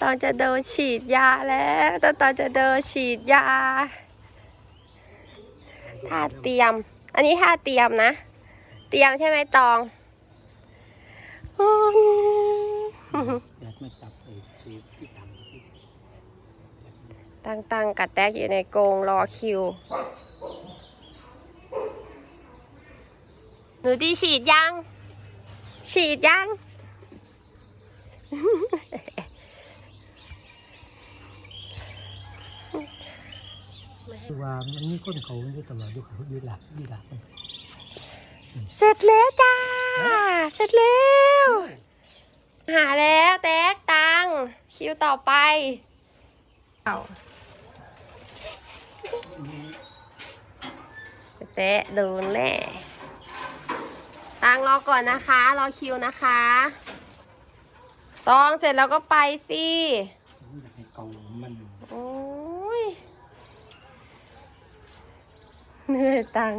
ตอนจะเดินฉีดยาแล้วตอนตอนจะเดินฉีดยาท่าเตรียม อันนี้ท่าเตรียมนะ เตรียมใช่ไหมตองอยากมาจับไอ้ที่ทำตั้งตั้งกัดแตกอยู่ในกรงรอคิว หนูดีฉีดยัง ฉีดยัง คือว่ามันมีคนเขาอยู่ตลอดอยู่เขาอยู่หลักอยู่หลักมันเสร็จแล้วจ้า เสร็จแล้ว หาแล้วแตกตังคิวต่อไปเอาแตะโดนแน่ตังรอก่อนนะคะ รอคิวนะคะต้องเสร็จแล้วก็ไปสิอยากให้เกามันโอ้ย เหนื่อยตัง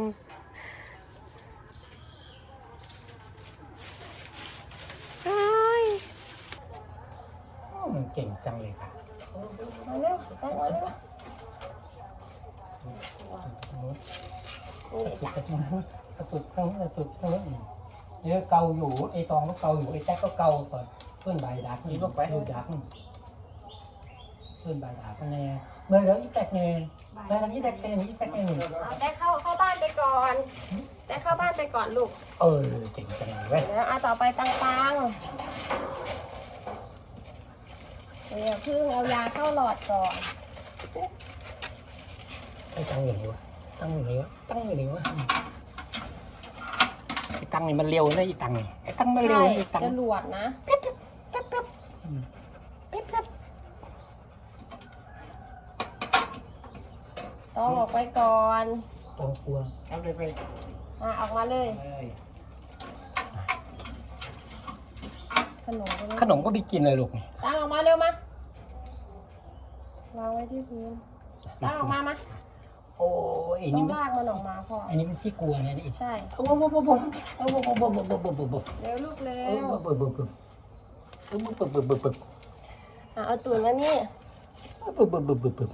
โอ้ยอ้มันเก่งจังเลยค่ะมาเร็วตังมาเร็วกระตุกระตุกกระตุกเขากระตุกเขาเนี่ยเกาอยู่ไอ้ตองก็เกาอยู่ไอ้แจ๊กก็เกาก่อนเพื่อนใบดักนี่ลูกไปลูดัก bên bàn đạp nè mới đó ít tạc nè đây là ít tạc nè ít tạc nè เอาได้เข้าเข้าบ้านไปก่อน ได้เข้าบ้านไปก่อนลูก ừ chỉnh cho này vậy นะเอาต่อไปตังตังเดี๋ยวพึ่งเอายาเข้าหลอดก่อน cái tăng nhiều quá tăng nhiều quá tăng nhiều quá cái tăng này mà liều nó gì tăng này cái tăng nó ใช่ liều nó gì จ tăng รวดนะ อืม ต้องออกไปก่อนตังกลัวเอาเลยไปอะออกมาเลย เลยขนมก็ไม่ขนมก็ไปกินเลยลูกนี่ตั้งออกมาเร็วมาวางไว้ที่พื้นตั้งออกมามาโอ้ยไอ้ต้อนี่งมันลากมันออกมาพ่ออันนี้มันที่กลัวเนี่ยนี่ใช่โอ้โหโอ้โหโอ้โหโอ้โหโอ้โหโอ้โหโอ้โหโอ้โหโอ้โหเร็วลูกเร็เออวเบิบเบิบเบิบเออเบิบเบิบเบิบเบิบเบิบอะเอาตูดมานี่เบิบเบิบเบิบเบิบเบิบ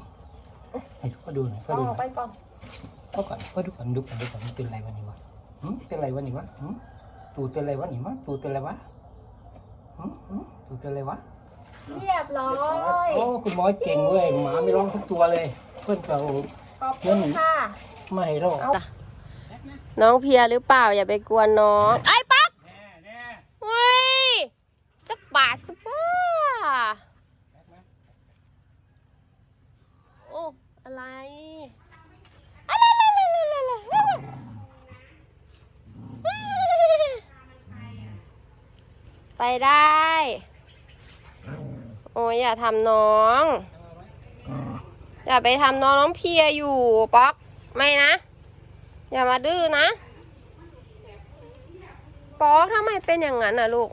ให้เขาดูหน่อยเขาต้องดูออกไปก่อนเขาก่อนเขาดูก่อนดูก่อนดูก่อนมันเป็นไรวะนี่วะหืมเป็นไรวะนี่วะหืมตูดเป็นไรวะนี่วะตูดเป็นไรวะหืมหืมตูดเป็นไรวะ เรียบร้อยโอ้คุณหมอเก่งเว้ยหมาไม่ร้องทุกตัวเลย เพื่อนเขาขอบคุณค่ะ ไม่ให้ร้อง น้องเพลียหรือเปล่าอย่าไปกวนน้องไอ้ปั๊ก แน่แน่ เฮ้ยจักบาทสป้าโอ้อะไรอะไรอะไรอะไร ไปได้ โอ้ยอย่าทำน้อง อย่าไปทำน้องน้องเพลียอยู่ป๊อกไม่นะ อย่ามาดื้อนะป๊อกทำไมเป็นอย่างนั้นน่ะลูก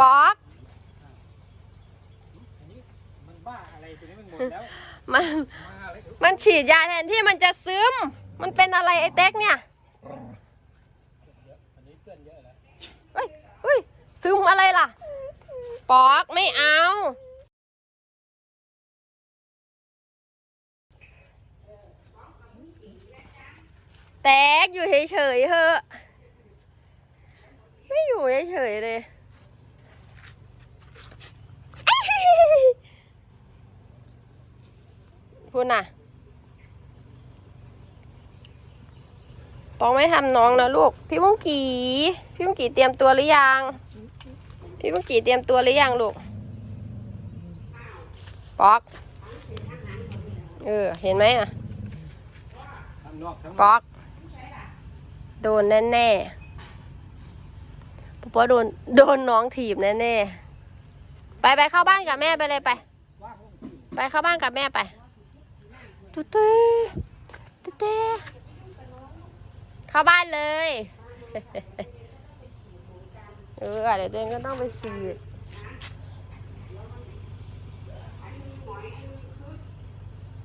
ป๊อกมันบ้าอะไรตัวนี้มันหมดแล้วมันมาอะไรมันฉีดยาแทนที่มันจะซึม มันเป็นอะไรไอ้เต็กเนี่ย อันนี้เพื่อนเยอะแล้ว เฮ้ยเฮ้ย ซึมอะไรล่ะ ปอกไม่เอา แตกอยู่เฉยๆเถอะไม่อยู่เฉยๆเลยพูดน่ะปองไม่ทำน้องนะลูก พี่บุ้งกีพี่บุ้งกีเตรียมตัวหรือยัง พี่บุ้งกีเตรียมตัวหรือยังลูกป๊อก เออ เห็นไหมอะป๊อก โดนแน่ๆป๊อปโดน โดนน้องถีบแน่ๆ ไปไปเข้าบ้านกับแม่ไปเลยไป ไปเข้าบ้านกับแม่ไปตุ๊เต้ตุ๊เต้เข้าบ้านเลย เออเดี๋ยวตัวเองก็ต้องไปฉีด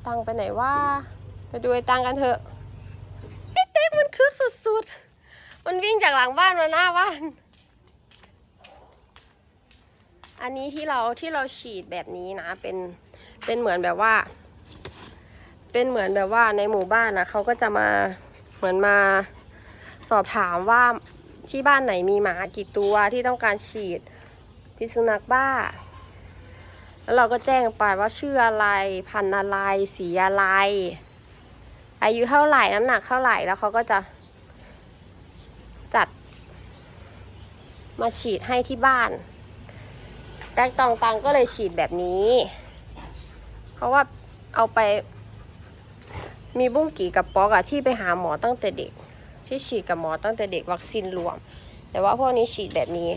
ตังไปไหนว่า ไปดูไอ้ตังกันเถอะเต๊กมันคึกสุดๆ มันวิ่งจากหลังบ้านมาหน้าบ้าน อันนี้ที่เราที่เราฉีดแบบนี้นะ เป็นเป็นเหมือนแบบว่า เป็นเหมือนแบบว่าในหมู่บ้านนะเขาก็จะมาเหมือนมาสอบถามว่า ที่บ้านไหนมีหมากี่ตัวที่ต้องการฉีดพิษสุนัขบ้า แล้วเราก็แจ้งไปว่าชื่ออะไร พันธุ์อะไร สีอะไร อายุเท่าไหร่น้ำหนักเท่าไหร่แล้วเขาก็จะจัด มาฉีดให้ที่บ้าน แตงตองตังก็เลยฉีดแบบนี้ เพราะว่าเอาไปมีบุ้งกี่กับป๊อกอะที่ไปหาหมอตั้งแต่เด็ก ที่ฉีดกับหมอตั้งแต่เด็กวัคซีนรวม แต่ว่าพวกนี้ฉีดแบบนี้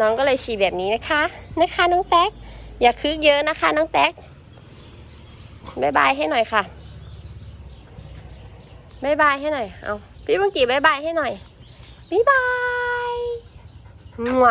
น้องก็เลยฉีดแบบนี้นะคะนะคะน้องแท็กอย่าคึกเยอะนะคะ น้องแท็กบายบายให้หน่อยค่ะบายบายให้หน่อย เอาพี่บุ้งกีบายบายให้หน่อยบายบายมั่ว